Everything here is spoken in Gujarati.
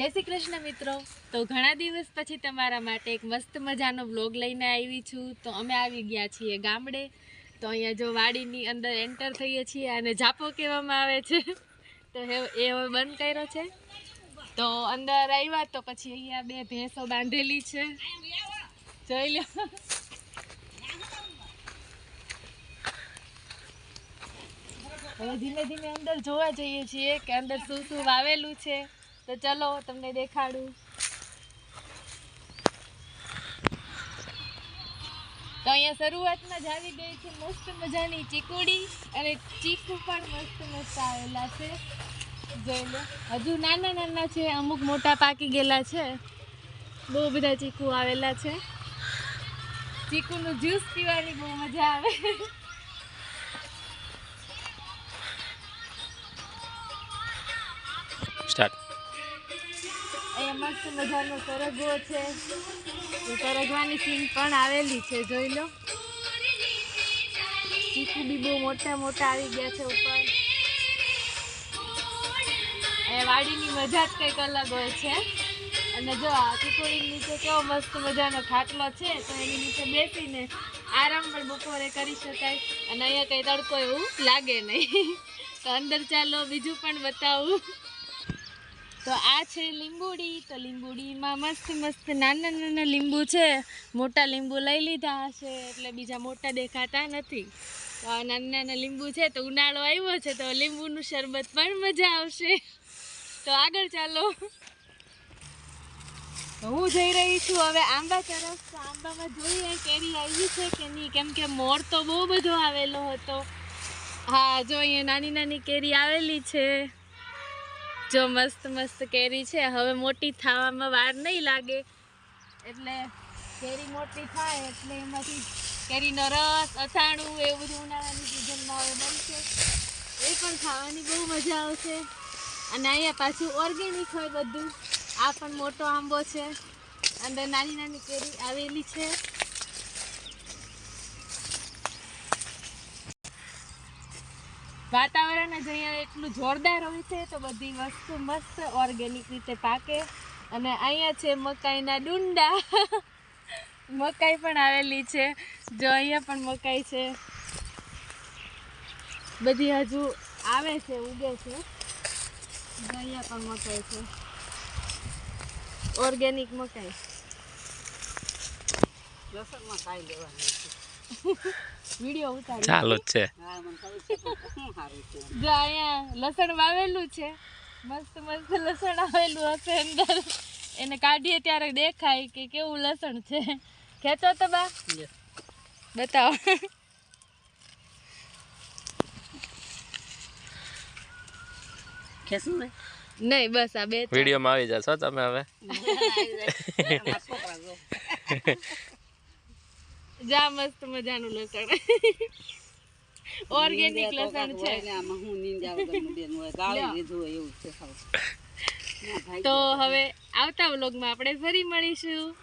જય શ્રી કૃષ્ણ મિત્રો. તો ઘણા દિવસ પછી તમારા માટે એક મસ્ત મજાનો વ્લોગ લઈને આવી છું. તો અમે આવી ગયા છીએ ગામડે. તો અહીંયા જો વાડીની અંદર એન્ટર થઈએ છીએ અને ઝાપો કહેવામાં આવે છે. તો હે- એ હવે બંધ કર્યો છે. તો અંદર આવ્યા તો પછી અહીંયા બે ભેંસો બાંધેલી છે. જોઈ લો. હવે ધીમે ધીમે અંદર જોવા જઈએ છીએ કે અંદર શું શું વાવેલું છે. તો ચલો, તમને દેખાડું. તો અહીંયા શરૂઆતમાં જ આવી ગઈ છે મસ્ત મજાની ચીકુડી અને ચીકુ પણ મસ્ત મસ્ત આવેલા છે. જોઈ લો. હજુ નાના નાના છે, અમુક મોટા પાકી ગયેલા છે. બહુ બધા ચીકુ આવેલા છે. ચીકુનું જ્યુસ પીવાની બહુ મજા આવે. મસ્ત મજાનો સરગવો છે. એ સીન પણ આવેલી છે, જોઈ લો. ચીકુ બી બહુ મોટા મોટા આવી ગયા છે ઉપર. એ વાડીની મજા જ કંઈક અલગ હોય છે. અને જો આ ચીકુડી નીચે કેવો મસ્ત મજાનો ખાટલો છે, તો એની નીચે બેસીને આરામ પણ બપોરે કરી શકાય. અને અહીંયા કંઈ તડકો એવું લાગે નહીં. તો અંદર ચાલો, બીજું પણ બતાવું. તો આ છે લીંબુડી. તો લીંબુડીમાં મસ્ત મસ્ત નાના નાના લીંબુ છે. મોટા લીંબુ લઈ લીધા હશે એટલે બીજા મોટા દેખાતા નથી. તો આ નાના નાના લીંબુ છે તો ઉનાળો આવ્યો છે તો લીંબુનું શરબત પણ મજા આવશે. તો આગળ ચાલો. હું જઈ રહી છું હવે આંબા તરફ. આંબામાં જોઈએ કેરી આવી છે કે નહીં? કેમ કે મોર તો બહુ બધો આવેલો હતો. હા, જો અહીંયા નાની નાની કેરી આવેલી છે. જો મસ્ત મસ્ત કેરી છે. હવે મોટી થવામાં વાર નહીં લાગે. એટલે કેરી મોટી થાય એટલે એમાંથી કેરીનો રસ, અથાણું એવું બધું ઉનાળાની સિઝનમાં હવે બનશે. એ પણ ખાવાની બહુ મજા આવશે. અને અહીંયા પાછું ઓર્ગેનિક હોય બધું. આ પણ મોટો આંબો છે. અંદર નાની નાની કેરી આવેલી છે. વાતાવરણ જ અહીંયા એટલું જોરદાર હોય છે તો બધી વસ્તુ મસ્ત ઓર્ગેનિક રીતે પાકે. અને અહીંયા છે મકાઈના ડુંડા. મકાઈ પણ આવેલી છે. જો અહીંયા પણ મકાઈ છે. બધી હજુ આવે છે, ઉગે છે. જો અહીંયા પણ મકાઈ છે. ઓર્ગેનિક મકાઈ. લસણમાં કાંઈ લેવાનું વીડિયો ઉતારી. ચાલુ જ છે. હા મને ખબર છે પણ શું સારું છે? જો અહીંયા લસણ વાવેલું છે. મસ્ત મસ્ત લસણ આવેલું હશે અંદર. એને કાઢીએ ત્યારે દેખાય કે કેવું લસણ છે. ખેંચો તો બા. બતાવો. ખેંચું નહીં બસ આ બે. વિડીયોમાં આવી જશો તમે હવે? જો. મસ્ત મજાનું લસણ ઓર્ગેનિક લસણ છે આમાં હું. ગાળી લીધું એવું છે તો હવે આવતા વ્લોગમાં આપણે ફરી મળીશું